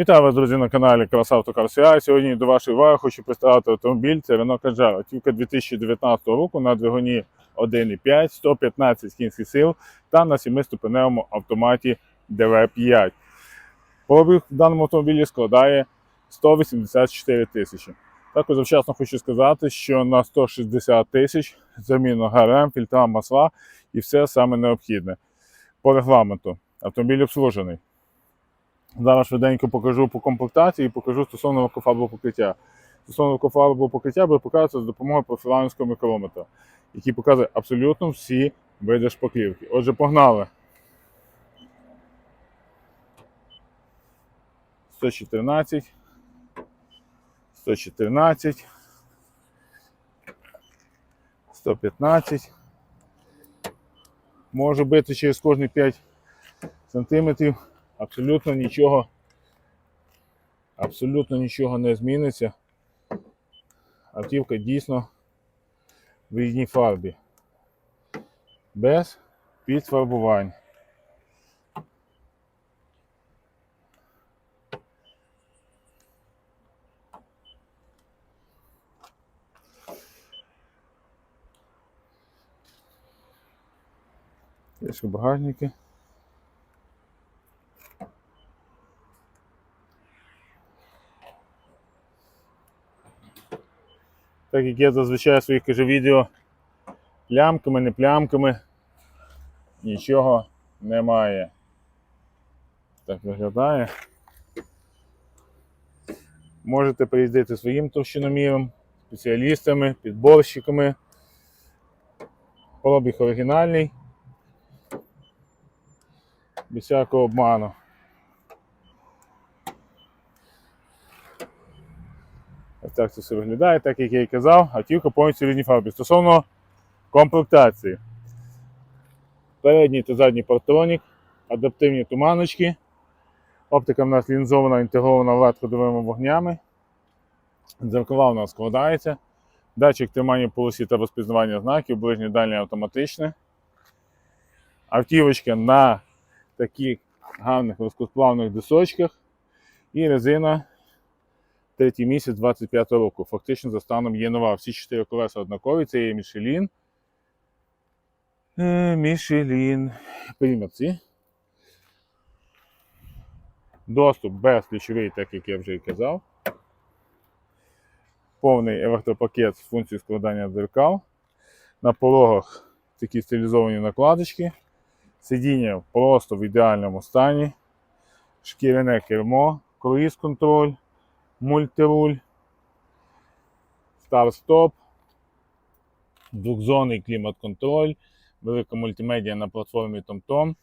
Вітаю вас, друзі, на каналі Красавтокарсіа. Сьогодні до вашої уваги хочу представити автомобіль. Це Renault Kadjar. Автівка 2019 року на двигуні 1,5, 115 кінських сил та на 7-ступеневому автоматі DV5. Пробіг в даному автомобілі складає 184 тисячі. Також завчасно хочу сказати, що на 160 тисяч заміна ГРМ, фільтра масла і все саме необхідне. По регламенту автомобіль обслужений. Зараз швиденько покажу по комплектації і покажу стосовно лакофарбового покриття. Стосовно лакофарбового покриття буде показувати за допомогою профіланського мікрометра, який показує абсолютно всі види шпаклівки. Отже, погнали. 114, 114, 115. Може бити через кожні 5 сантиметрів абсолютно нічого, абсолютно нічого не зміниться. Автівка дійсно в рідній фарбі. Без підфарбувань. Є багажники. Так як я зазвичай в своїх кажу відео плямками, не плямками нічого немає. Так виглядає. Можете приїздити своїм товщиноміром, спеціалістами, підборщиками. Пробіг оригінальний. Без всякого обману. Так це все виглядає, так як я і казав, автівка повністю в рідній фарбі. Стосовно комплектації. Передній та задній партронік, адаптивні туманочки. Оптика в нас лінзована, інтегрована LED-ходовими вогнями. Дзеркала у нас складається. Датчик тримання полосі та розпізнавання знаків, ближнє дальнє автоматичне. Автівочка на таких гарних розкосплавних дисочках. І резина третій місяць 25 року. Фактично за станом є нова. Всі чотири колеса однакові, це є Мішелін. Е, Мішелін. Примірці. Доступ безключовий, так як я вже і казав. Повний електропакет з функцією складання дзеркал. На порогах такі стилізовані накладочки. Сидіння просто в ідеальному стані. Шкіряне кермо, круїз контроль мультируль, старт-стоп, двохзонний клімат-контроль, велика мультимедіа на платформі TomTom,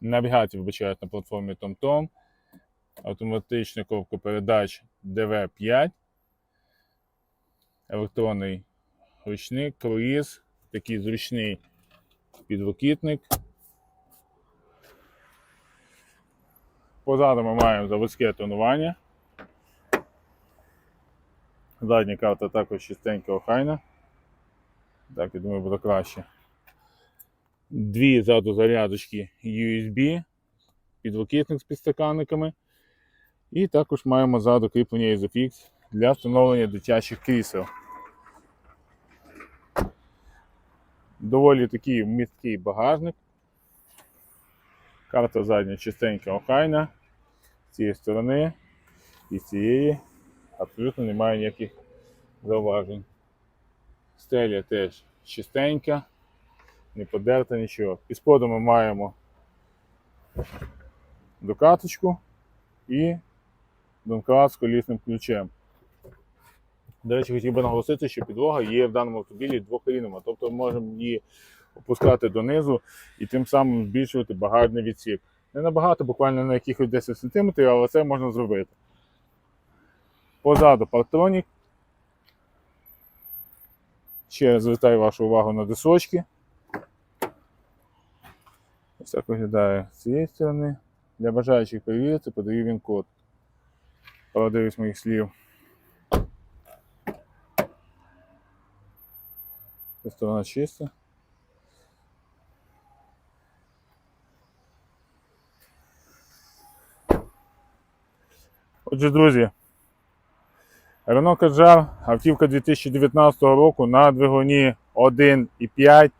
навігація вибачають на платформі TomTom, автоматична коробка передач DV5, електронний ручник, круїз, такий зручний підлокітник. Позаду ми маємо заводське тонування. Задня карта також чистенька охайна. Так, я думаю, буде краще. Дві ззаду зарядочки USB, підлокітник з підстаканниками. І також маємо ззаду кріплення Isofix для встановлення дитячих крісел. Доволі такий місткий багажник. Карта задня чистенька охайна. З цієї сторони і з цієї абсолютно немає ніяких зауважень. Стеля теж чистенька, не подерта нічого. Під сподом ми маємо докаточку і домкрат з колісним ключем. До речі, хотів би наголосити, що підлога є в даному автомобілі двохрівнева, тобто ми можемо її опускати донизу і тим самим збільшувати багажний відсік. Не набагато, буквально на якихось 10 см, але це можна зробити. Позаду партронік. Ще раз звертаю вашу увагу на дисочки. Ось так виглядає з цієї сторони. Для бажаючих перевірити, подаю він код. Правдивість моїх слів. Ця сторона чиста. Отже, друзі, Renault Kadjar, автівка 2019 року на двигуні 1,5,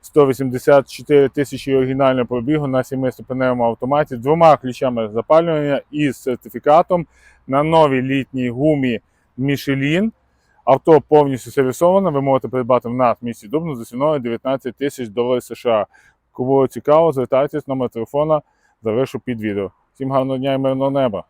184 тисячі оригінального пробігу на 7-ступеневому автоматі двома ключами запалювання і з сертифікатом на новій літній гумі Michelin. Авто повністю сервісоване. Ви можете придбати в нас в місті Дубно за ціною 19 тисяч доларів США. Кому цікаво, звертайтесь номер телефона, залишу під відео. Всім гарного дня і мирного неба!